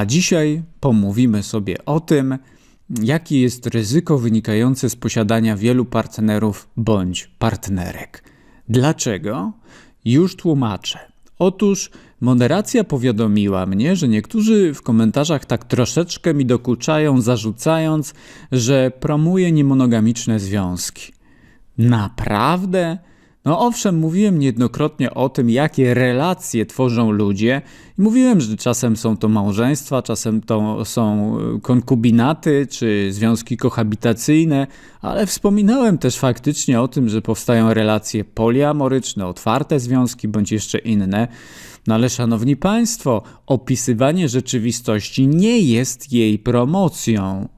A dzisiaj pomówimy sobie o tym, jakie jest ryzyko wynikające z posiadania wielu partnerów bądź partnerek. Dlaczego? Już tłumaczę. Otóż moderacja powiadomiła mnie, że niektórzy w komentarzach tak troszeczkę mi dokuczają, zarzucając, że promuję niemonogamiczne związki. Naprawdę? No owszem, mówiłem niejednokrotnie o tym, jakie relacje tworzą ludzie. Mówiłem, że czasem są to małżeństwa, czasem to są e, konkubinaty czy związki kohabitacyjne, ale wspominałem też faktycznie o tym, że powstają relacje poliamoryczne, otwarte związki bądź jeszcze inne. No ale szanowni państwo, opisywanie rzeczywistości nie jest jej promocją.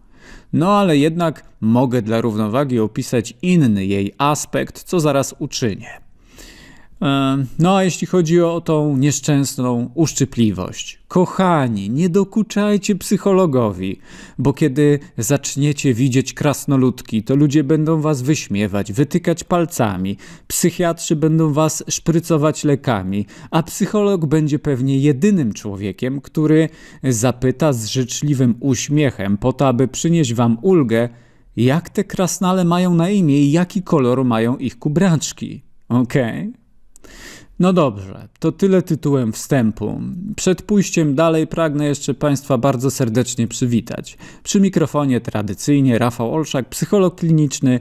No ale jednak mogę dla równowagi opisać inny jej aspekt, co zaraz uczynię. No a jeśli chodzi o tą nieszczęsną uszczypliwość, kochani, nie dokuczajcie psychologowi, bo kiedy zaczniecie widzieć krasnoludki, to ludzie będą was wyśmiewać, wytykać palcami, psychiatrzy będą was szprycować lekami, a psycholog będzie pewnie jedynym człowiekiem, który zapyta z życzliwym uśmiechem po to, aby przynieść wam ulgę, jak te krasnale mają na imię i jaki kolor mają ich kubraczki. Okej? Okay? No dobrze, to tyle tytułem wstępu. Przed pójściem dalej pragnę jeszcze Państwa bardzo serdecznie przywitać. Przy mikrofonie tradycyjnie Rafał Olszak, psycholog kliniczny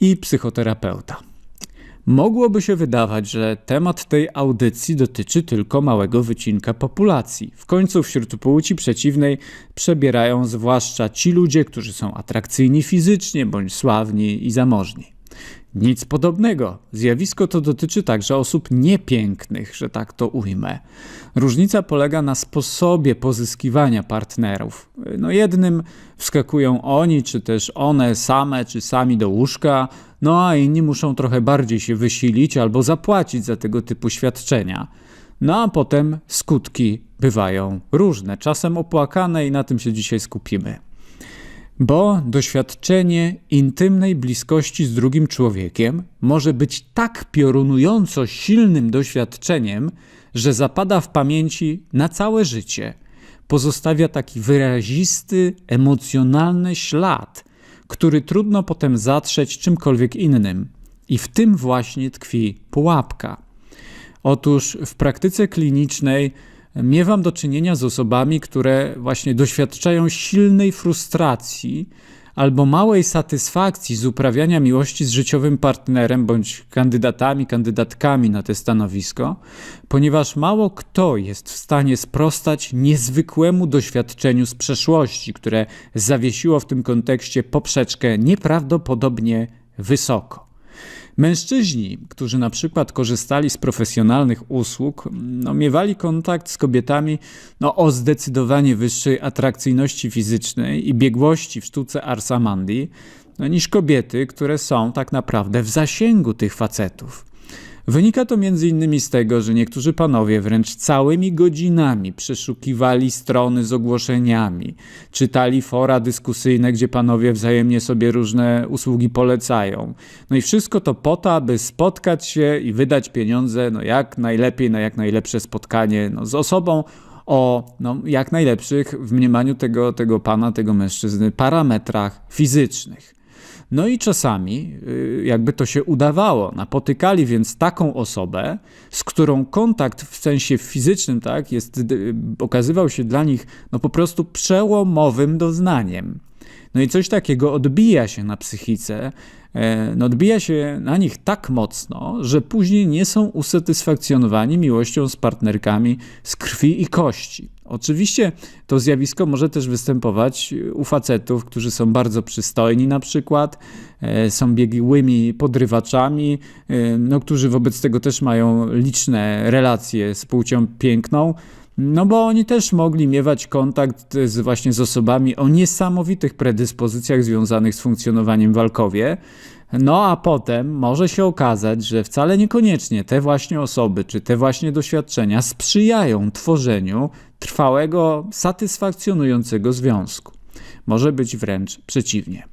i psychoterapeuta. Mogłoby się wydawać, że temat tej audycji dotyczy tylko małego wycinka populacji. W końcu wśród płci przeciwnej przebierają zwłaszcza ci ludzie, którzy są atrakcyjni fizycznie bądź sławni i zamożni. Nic podobnego. Zjawisko to dotyczy także osób niepięknych, że tak to ujmę. Różnica polega na sposobie pozyskiwania partnerów. No jednym wskakują oni, czy też one same, czy sami do łóżka, no a inni muszą trochę bardziej się wysilić albo zapłacić za tego typu świadczenia. No a potem skutki bywają różne, czasem opłakane i na tym się dzisiaj skupimy. Bo doświadczenie intymnej bliskości z drugim człowiekiem może być tak piorunująco silnym doświadczeniem, że zapada w pamięci na całe życie. Pozostawia taki wyrazisty, emocjonalny ślad, który trudno potem zatrzeć czymkolwiek innym. I w tym właśnie tkwi pułapka. Otóż w praktyce klinicznej miewam do czynienia z osobami, które właśnie doświadczają silnej frustracji albo małej satysfakcji z uprawiania miłości z życiowym partnerem bądź kandydatami, kandydatkami na te stanowisko, ponieważ mało kto jest w stanie sprostać niezwykłemu doświadczeniu z przeszłości, które zawiesiło w tym kontekście poprzeczkę nieprawdopodobnie wysoko. Mężczyźni, którzy na przykład korzystali z profesjonalnych usług, no, miewali kontakt z kobietami no, o zdecydowanie wyższej atrakcyjności fizycznej i biegłości w sztuce Arsamandi no, niż kobiety, które są tak naprawdę w zasięgu tych facetów. Wynika to m.in. z tego, że niektórzy panowie wręcz całymi godzinami przeszukiwali strony z ogłoszeniami, czytali fora dyskusyjne, gdzie panowie wzajemnie sobie różne usługi polecają. No i wszystko to po to, aby spotkać się i wydać pieniądze no jak najlepiej na jak najlepsze spotkanie no, z osobą o no, jak najlepszych w mniemaniu tego, tego pana, tego mężczyzny parametrach fizycznych. No i czasami y, jakby to się udawało. Napotykali więc taką osobę, z którą kontakt w sensie fizycznym tak, jest, y, okazywał się dla nich no po prostu przełomowym doznaniem. No i coś takiego odbija się na psychice, e, no odbija się na nich tak mocno, że później nie są usatysfakcjonowani miłością z partnerkami z krwi i kości. Oczywiście to zjawisko może też występować u facetów, którzy są bardzo przystojni, na przykład, e, są biegłymi podrywaczami, e, no, którzy wobec tego też mają liczne relacje z płcią piękną. No bo oni też mogli miewać kontakt z, właśnie z osobami o niesamowitych predyspozycjach związanych z funkcjonowaniem w Alkowie. No a potem może się okazać, że wcale niekoniecznie te właśnie osoby czy te właśnie doświadczenia sprzyjają tworzeniu trwałego, satysfakcjonującego związku. Może być wręcz przeciwnie.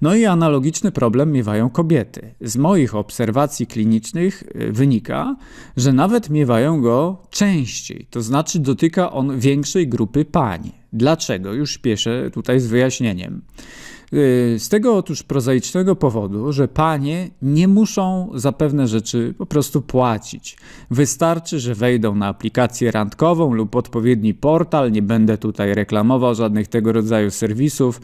No i analogiczny problem miewają kobiety. Z moich obserwacji klinicznych y, wynika, że nawet miewają go częściej, to znaczy dotyka on większej grupy pań. Dlaczego? Już śpieszę tutaj z wyjaśnieniem. Y, Z tego otóż prozaicznego powodu, że panie nie muszą za pewne rzeczy po prostu płacić. Wystarczy, że wejdą na aplikację randkową lub odpowiedni portal. Nie będę tutaj reklamował żadnych tego rodzaju serwisów.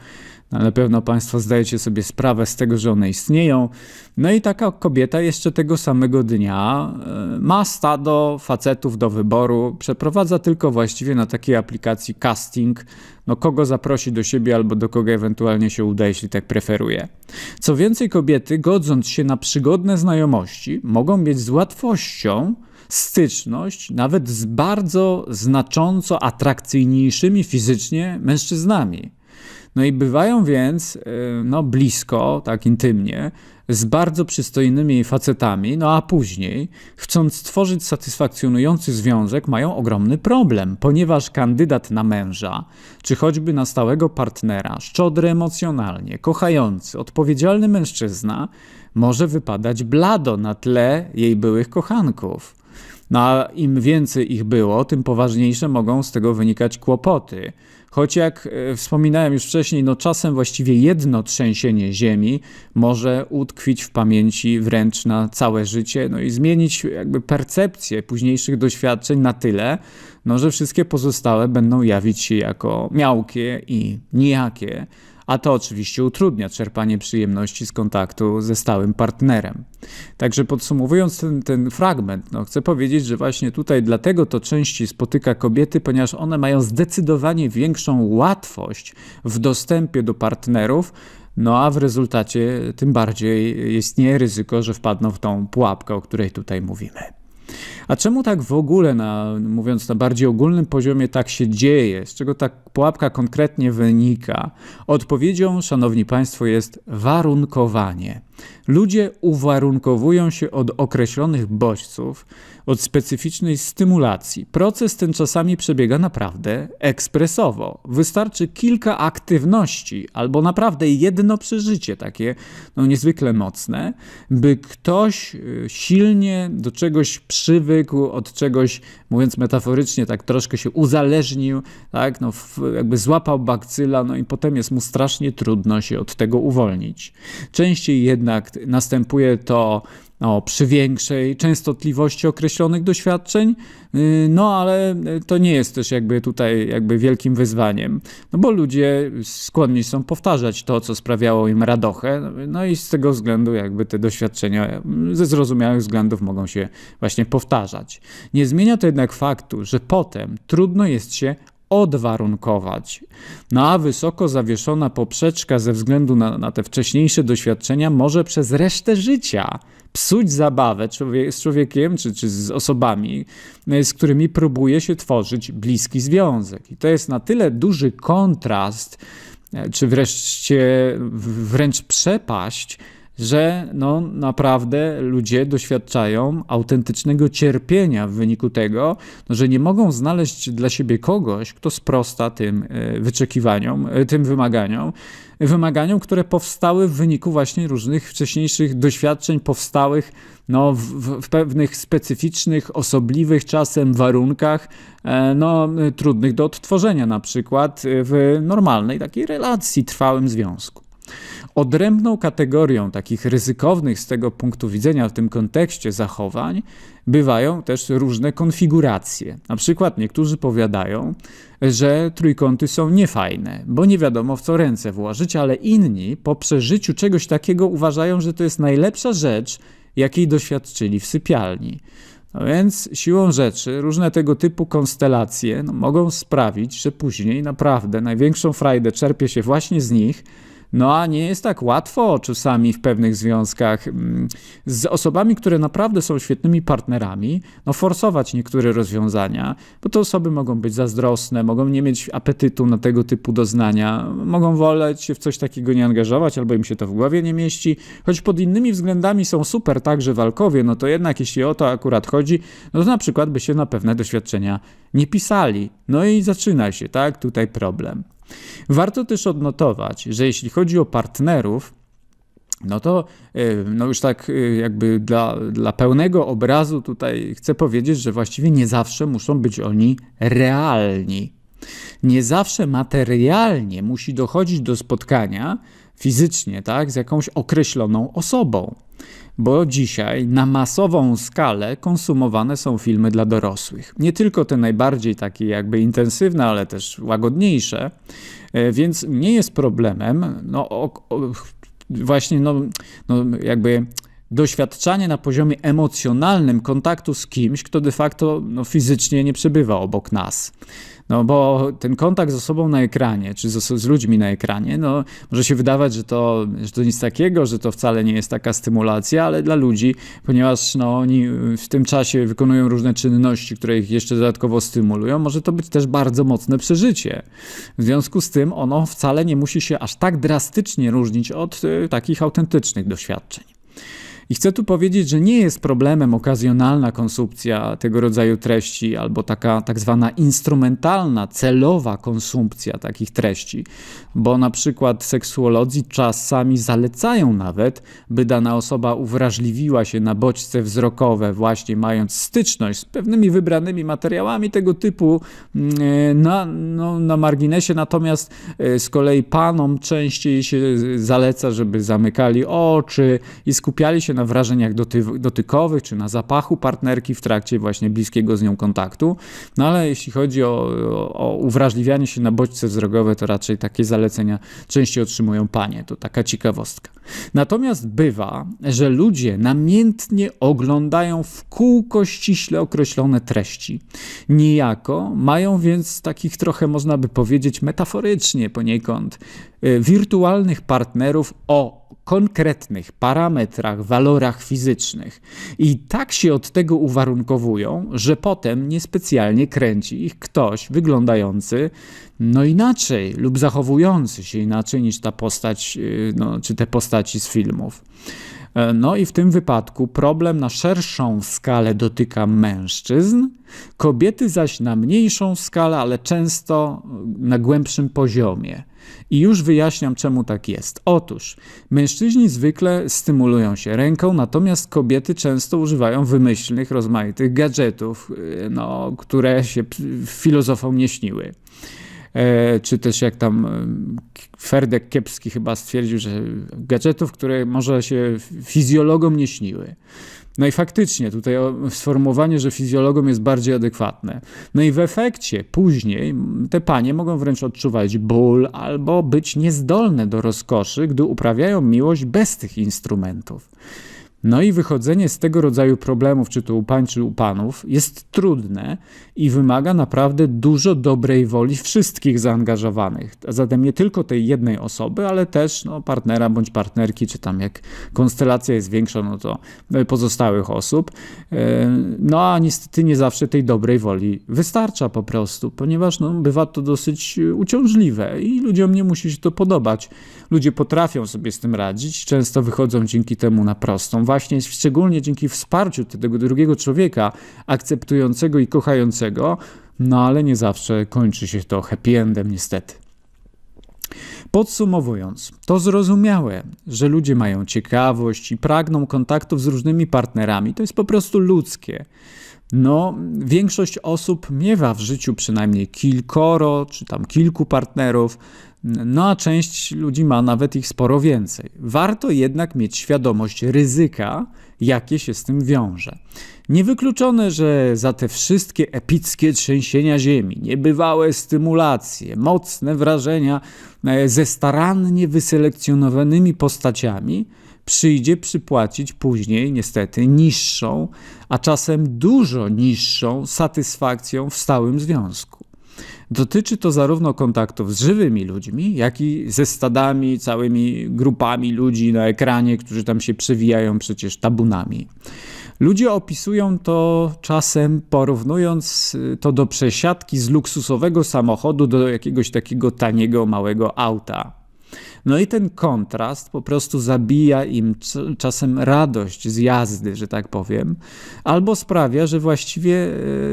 Na pewno Państwo zdajecie sobie sprawę z tego, że one istnieją. No i taka kobieta jeszcze tego samego dnia e, ma stado facetów do wyboru, przeprowadza tylko właściwie na takiej aplikacji casting, no kogo zaprosi do siebie albo do kogo ewentualnie się uda, jeśli tak preferuje. Co więcej, kobiety, godząc się na przygodne znajomości, mogą mieć z łatwością styczność nawet z bardzo znacząco atrakcyjniejszymi fizycznie mężczyznami. No i bywają więc, y, no blisko, tak intymnie, z bardzo przystojnymi facetami, no a później, chcąc stworzyć satysfakcjonujący związek, mają ogromny problem, ponieważ kandydat na męża, czy choćby na stałego partnera, szczodry emocjonalnie, kochający, odpowiedzialny mężczyzna, może wypadać blado na tle jej byłych kochanków. No a im więcej ich było, tym poważniejsze mogą z tego wynikać kłopoty. Choć jak e, wspominałem już wcześniej, no czasem właściwie jedno trzęsienie ziemi może utkwić w pamięci wręcz na całe życie, no i zmienić jakby percepcję późniejszych doświadczeń na tyle, no że wszystkie pozostałe będą jawić się jako miałkie i nijakie a to oczywiście utrudnia czerpanie przyjemności z kontaktu ze stałym partnerem. Także podsumowując ten, ten fragment, no chcę powiedzieć, że właśnie tutaj dlatego to częściej spotyka kobiety, ponieważ one mają zdecydowanie większą łatwość w dostępie do partnerów, no a w rezultacie tym bardziej istnieje ryzyko, że wpadną w tą pułapkę, o której tutaj mówimy. A czemu tak w ogóle, na, mówiąc na bardziej ogólnym poziomie, tak się dzieje? Z czego ta pułapka konkretnie wynika? Odpowiedzią, szanowni państwo, jest warunkowanie. Ludzie uwarunkowują się od określonych bodźców, od specyficznej stymulacji. Proces ten czasami przebiega naprawdę ekspresowo. Wystarczy kilka aktywności albo naprawdę jedno przeżycie, takie no, niezwykle mocne, by ktoś y, silnie do czegoś przywykł, od czegoś, mówiąc metaforycznie, tak troszkę się uzależnił, tak, no, jakby złapał bakcyla, no i potem jest mu strasznie trudno się od tego uwolnić. Częściej jednak następuje to no, przy większej częstotliwości określonych doświadczeń, yy, no ale to nie jest też jakby tutaj jakby wielkim wyzwaniem, no bo ludzie skłonni są powtarzać to, co sprawiało im radochę, no i z tego względu jakby te doświadczenia ze zrozumiałych względów mogą się właśnie powtarzać. Nie zmienia to jednak faktu, że potem trudno jest się odwarunkować. No a wysoko zawieszona poprzeczka ze względu na, na te wcześniejsze doświadczenia może przez resztę życia psuć zabawę człowie- z człowiekiem czy, czy z osobami, e, z którymi próbuje się tworzyć bliski związek. I to jest na tyle duży kontrast, e, czy wreszcie wręcz przepaść, że no, naprawdę ludzie doświadczają autentycznego cierpienia w wyniku tego, no, że nie mogą znaleźć dla siebie kogoś, kto sprosta tym e, wyczekiwaniom, e, tym wymaganiom, wymaganiom, które powstały w wyniku właśnie różnych wcześniejszych doświadczeń powstałych no, w, w pewnych specyficznych, osobliwych czasem warunkach, e, no, trudnych do odtworzenia, na przykład w normalnej takiej relacji, trwałym związku. Odrębną kategorią takich ryzykownych z tego punktu widzenia w tym kontekście zachowań bywają też różne konfiguracje. Na przykład niektórzy powiadają, że trójkąty są niefajne, bo nie wiadomo w co ręce włożyć, ale inni po przeżyciu czegoś takiego uważają, że to jest najlepsza rzecz, jakiej doświadczyli w sypialni. No więc siłą rzeczy różne tego typu konstelacje no, mogą sprawić, że później naprawdę największą frajdę czerpie się właśnie z nich, no a nie jest tak łatwo czasami w pewnych związkach mm, z osobami, które naprawdę są świetnymi partnerami, no forsować niektóre rozwiązania, bo te osoby mogą być zazdrosne, mogą nie mieć apetytu na tego typu doznania, mogą woleć się w coś takiego nie angażować, albo im się to w głowie nie mieści, choć pod innymi względami są super także walkowie, no to jednak jeśli o to akurat chodzi, no to na przykład by się na pewne doświadczenia nie pisali. No i zaczyna się, tak, tutaj problem. Warto też odnotować, że jeśli chodzi o partnerów, no to y, no już tak y, jakby dla, dla pełnego obrazu tutaj chcę powiedzieć, że właściwie nie zawsze muszą być oni realni. Nie zawsze materialnie musi dochodzić do spotkania fizycznie, tak, z jakąś określoną osobą. Bo dzisiaj na masową skalę konsumowane są filmy dla dorosłych. Nie tylko te najbardziej takie jakby intensywne, ale też łagodniejsze. E, Więc nie jest problemem, no, o, o, właśnie, no, no jakby doświadczanie na poziomie emocjonalnym kontaktu z kimś, kto de facto no, fizycznie nie przebywa obok nas. No bo ten kontakt z osobą na ekranie, czy z, z ludźmi na ekranie, no może się wydawać, że to, że to nic takiego, że to wcale nie jest taka stymulacja, ale dla ludzi, ponieważ no, oni w tym czasie wykonują różne czynności, które ich jeszcze dodatkowo stymulują, może to być też bardzo mocne przeżycie. W związku z tym ono wcale nie musi się aż tak drastycznie różnić od y, takich autentycznych doświadczeń. I chcę tu powiedzieć, że nie jest problemem okazjonalna konsumpcja tego rodzaju treści albo taka tak zwana instrumentalna, celowa konsumpcja takich treści, bo na przykład seksuolodzy czasami zalecają nawet, by dana osoba uwrażliwiła się na bodźce wzrokowe, właśnie mając styczność z pewnymi wybranymi materiałami tego typu mm, na, no, na marginesie, natomiast e, z kolei panom częściej się zaleca, żeby zamykali oczy i skupiali się na wrażeniach doty dotykowych czy na zapachu partnerki w trakcie właśnie bliskiego z nią kontaktu. No ale jeśli chodzi o, o, o uwrażliwianie się na bodźce wzrokowe, to raczej takie zalecenia częściej otrzymują panie. To taka ciekawostka. Natomiast bywa, że ludzie namiętnie oglądają w kółko ściśle określone treści. Niejako mają więc takich trochę, można by powiedzieć, metaforycznie poniekąd, y, wirtualnych partnerów o konkretnych parametrach, walorach fizycznych. I tak się od tego uwarunkowują, że potem niespecjalnie kręci ich ktoś wyglądający no inaczej lub zachowujący się inaczej niż ta postać, y, no, czy te postaci z filmów. E, No i w tym wypadku problem na szerszą skalę dotyka mężczyzn, kobiety zaś na mniejszą skalę, ale często na głębszym poziomie. I już wyjaśniam, czemu tak jest. Otóż mężczyźni zwykle stymulują się ręką, natomiast kobiety często używają wymyślnych, rozmaitych gadżetów, y, no, które się filozofom nie śniły. E, czy też jak tam e, Ferdek Kiepski chyba stwierdził, że gadżetów, które może się fizjologom nie śniły. No i faktycznie tutaj sformułowanie, że fizjologom jest bardziej adekwatne. No i w efekcie później te panie mogą wręcz odczuwać ból albo być niezdolne do rozkoszy, gdy uprawiają miłość bez tych instrumentów. No i wychodzenie z tego rodzaju problemów, czy to u pań, czy u panów, jest trudne i wymaga naprawdę dużo dobrej woli wszystkich zaangażowanych. A zatem nie tylko tej jednej osoby, ale też no, partnera bądź partnerki, czy tam jak konstelacja jest większa, no to e, pozostałych osób. E, No a niestety nie zawsze tej dobrej woli wystarcza po prostu, ponieważ no, bywa to dosyć e, uciążliwe i ludziom nie musi się to podobać. Ludzie potrafią sobie z tym radzić, często wychodzą dzięki temu na prostą, właśnie szczególnie dzięki wsparciu tego drugiego człowieka, akceptującego i kochającego, no ale nie zawsze kończy się to happy endem niestety. Podsumowując, to zrozumiałe, że ludzie mają ciekawość i pragną kontaktów z różnymi partnerami. To jest po prostu ludzkie. No, większość osób miewa w życiu przynajmniej kilkoro, czy tam kilku partnerów, no a część ludzi ma nawet ich sporo więcej. Warto jednak mieć świadomość ryzyka, jakie się z tym wiąże. Niewykluczone, że za te wszystkie epickie trzęsienia ziemi, niebywałe stymulacje, mocne wrażenia e, ze starannie wyselekcjonowanymi postaciami, przyjdzie przypłacić później niestety niższą, a czasem dużo niższą satysfakcją w stałym związku. Dotyczy to zarówno kontaktów z żywymi ludźmi, jak i ze stadami, całymi grupami ludzi na ekranie, którzy tam się przewijają przecież tabunami. Ludzie opisują to czasem porównując y, to do przesiadki z luksusowego samochodu do jakiegoś takiego taniego, małego auta. No i ten kontrast po prostu zabija im czasem radość z jazdy, że tak powiem, albo sprawia, że właściwie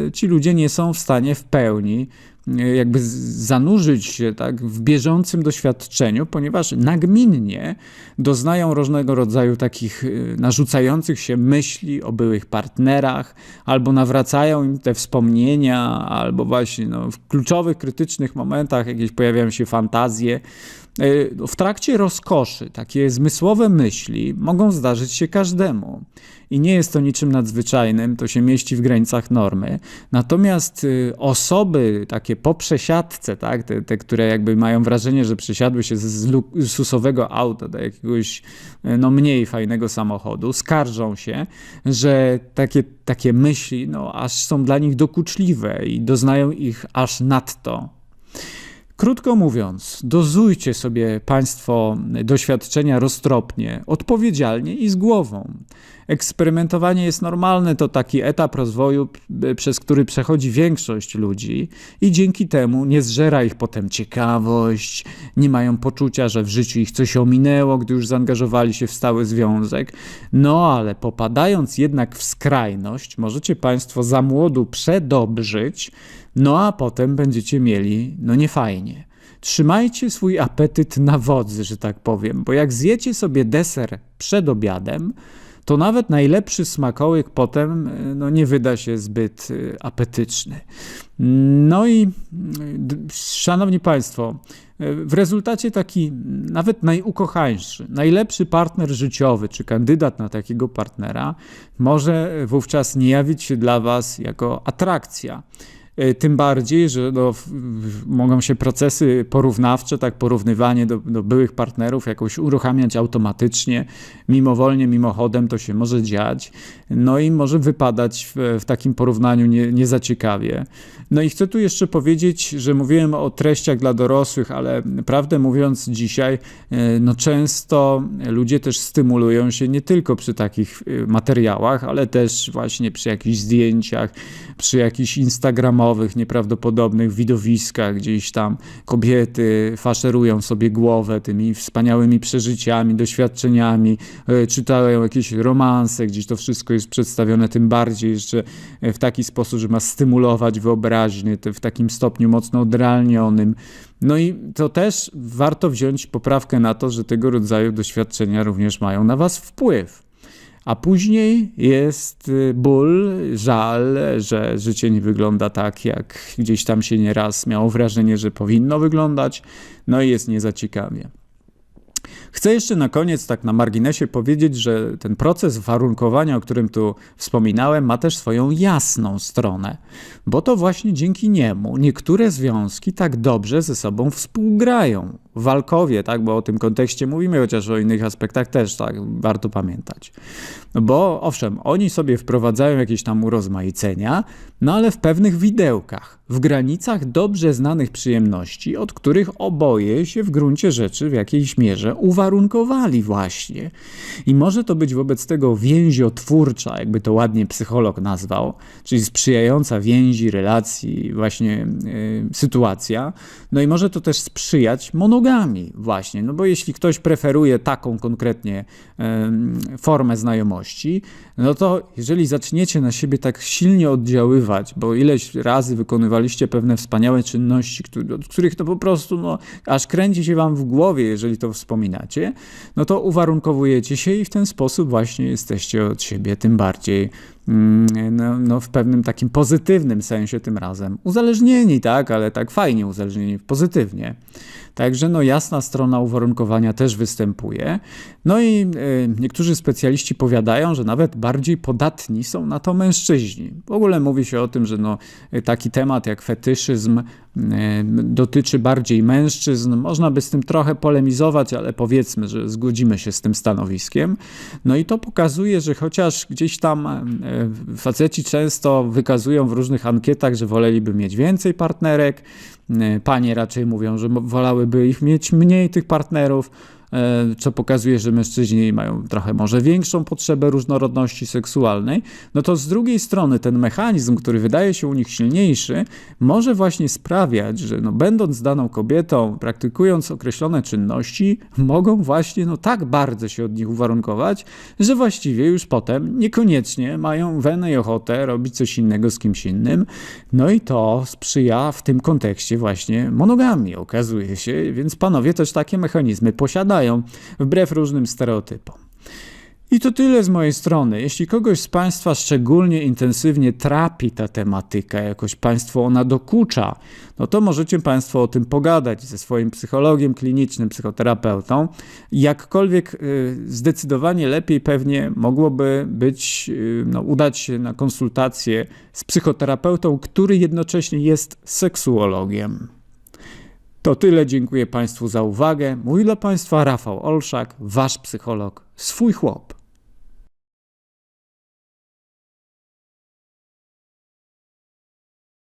e, ci ludzie nie są w stanie w pełni e, jakby zanurzyć się tak, w bieżącym doświadczeniu, ponieważ nagminnie doznają różnego rodzaju takich narzucających się myśli o byłych partnerach, albo nawracają im te wspomnienia, albo właśnie no, w kluczowych, krytycznych momentach jakieś pojawiają się fantazje. E, w trakcie rozkoszy takie zmysłowe myśli mogą zdarzyć się każdemu i nie jest to niczym nadzwyczajnym, to się mieści w granicach normy. Natomiast y, osoby takie po przesiadce, tak, te, te które jakby mają wrażenie, że przesiadły się z luksusowego auta do jakiegoś y, no, mniej fajnego samochodu, skarżą się, że takie, takie myśli no, aż są dla nich dokuczliwe i doznają ich aż nadto. Krótko mówiąc, dozujcie sobie Państwo doświadczenia roztropnie, odpowiedzialnie i z głową. Eksperymentowanie jest normalne, to taki etap rozwoju, przez który przechodzi większość ludzi, i dzięki temu nie zżera ich potem ciekawość, nie mają poczucia, że w życiu ich coś ominęło, gdy już zaangażowali się w stały związek. No ale popadając jednak w skrajność, możecie Państwo za młodu przedobrzyć, no a potem będziecie mieli, no nie fajnie. Trzymajcie swój apetyt na wodzy, że tak powiem, bo jak zjecie sobie deser przed obiadem, to nawet najlepszy smakołyk potem no, nie wyda się zbyt e, apetyczny. No i szanowni Państwo, e, w rezultacie taki nawet najukochańszy, najlepszy partner życiowy, czy kandydat na takiego partnera, może wówczas nie jawić się dla Was jako atrakcja. E, tym bardziej, że no, mogą się procesy porównawcze, tak porównywanie do, do byłych partnerów jakoś uruchamiać automatycznie, mimowolnie, mimochodem to się może dziać, no i może wypadać w, w takim porównaniu nie, nie za ciekawie. No i chcę tu jeszcze powiedzieć, że mówiłem o treściach dla dorosłych, ale prawdę mówiąc dzisiaj, e, no często ludzie też stymulują się nie tylko przy takich e, materiałach, ale też właśnie przy jakichś zdjęciach, przy jakichś instagramowych, nieprawdopodobnych widowiskach, gdzieś tam kobiety faszerują sobie głowę tymi wspaniałymi przeżyciami, doświadczeniami, e, czytają jakieś romanse, gdzieś to wszystko jest przedstawione tym bardziej jeszcze w taki sposób, że ma stymulować wyobraźnię, w takim stopniu mocno odrealnionym. No i to też warto wziąć poprawkę na to, że tego rodzaju doświadczenia również mają na Was wpływ. A później jest y, ból, żal, że życie nie wygląda tak, jak gdzieś tam się nieraz miało wrażenie, że powinno wyglądać, no i jest niezaciekawie. Chcę jeszcze na koniec, tak na marginesie, powiedzieć, że ten proces warunkowania, o którym tu wspominałem, ma też swoją jasną stronę, bo to właśnie dzięki niemu niektóre związki tak dobrze ze sobą współgrają. Walkowie, tak, bo o tym kontekście mówimy, chociaż o innych aspektach też tak, warto pamiętać. Bo owszem, oni sobie wprowadzają jakieś tam urozmaicenia, no ale w pewnych widełkach, w granicach dobrze znanych przyjemności, od których oboje się w gruncie rzeczy w jakiejś mierze uwarunkowali właśnie. I może to być wobec tego więziotwórcza, jakby to ładnie psycholog nazwał, czyli sprzyjająca więzi, relacji, właśnie yy, sytuacja. No i może to też sprzyjać monogami właśnie, no bo jeśli ktoś preferuje taką konkretnie yy, formę znajomości, no to jeżeli zaczniecie na siebie tak silnie oddziaływać, bo ileś razy wykonywaliście pewne wspaniałe czynności, od których to po prostu no, aż kręci się wam w głowie, jeżeli to wspominacie, no to uwarunkowujecie się i w ten sposób właśnie jesteście od siebie tym bardziej no, no, w pewnym takim pozytywnym sensie tym razem. Uzależnieni, tak, ale tak fajnie uzależnieni, pozytywnie. Także no jasna strona uwarunkowania też występuje. No i y, niektórzy specjaliści powiadają, że nawet bardziej podatni są na to mężczyźni. W ogóle mówi się o tym, że no, taki temat jak fetyszyzm y, dotyczy bardziej mężczyzn. Można by z tym trochę polemizować, ale powiedzmy, że zgodzimy się z tym stanowiskiem. No i to pokazuje, że chociaż gdzieś tam y, faceci często wykazują w różnych ankietach, że woleliby mieć więcej partnerek, panie raczej mówią, że wolałyby ich mieć mniej tych partnerów, e, co pokazuje, że mężczyźni mają trochę może większą potrzebę różnorodności seksualnej, no to z drugiej strony ten mechanizm, który wydaje się u nich silniejszy, może właśnie sprawiać, że no, będąc daną kobietą, praktykując określone czynności, mogą właśnie no, tak bardzo się od nich uwarunkować, że właściwie już potem niekoniecznie mają wenę i ochotę robić coś innego z kimś innym. No i to sprzyja w tym kontekście właśnie monogami, okazuje się, więc panowie też takie mechanizmy posiadają, wbrew różnym stereotypom. I to tyle z mojej strony. Jeśli kogoś z Państwa szczególnie intensywnie trapi ta tematyka, jakoś Państwu ona dokucza, no to możecie Państwo o tym pogadać ze swoim psychologiem klinicznym, psychoterapeutą. Jakkolwiek y, zdecydowanie lepiej pewnie mogłoby być, y, no, udać się na konsultację z psychoterapeutą, który jednocześnie jest seksuologiem. To tyle, dziękuję Państwu za uwagę. Mówi dla Państwa Rafał Olszak, Wasz psycholog, swój chłop.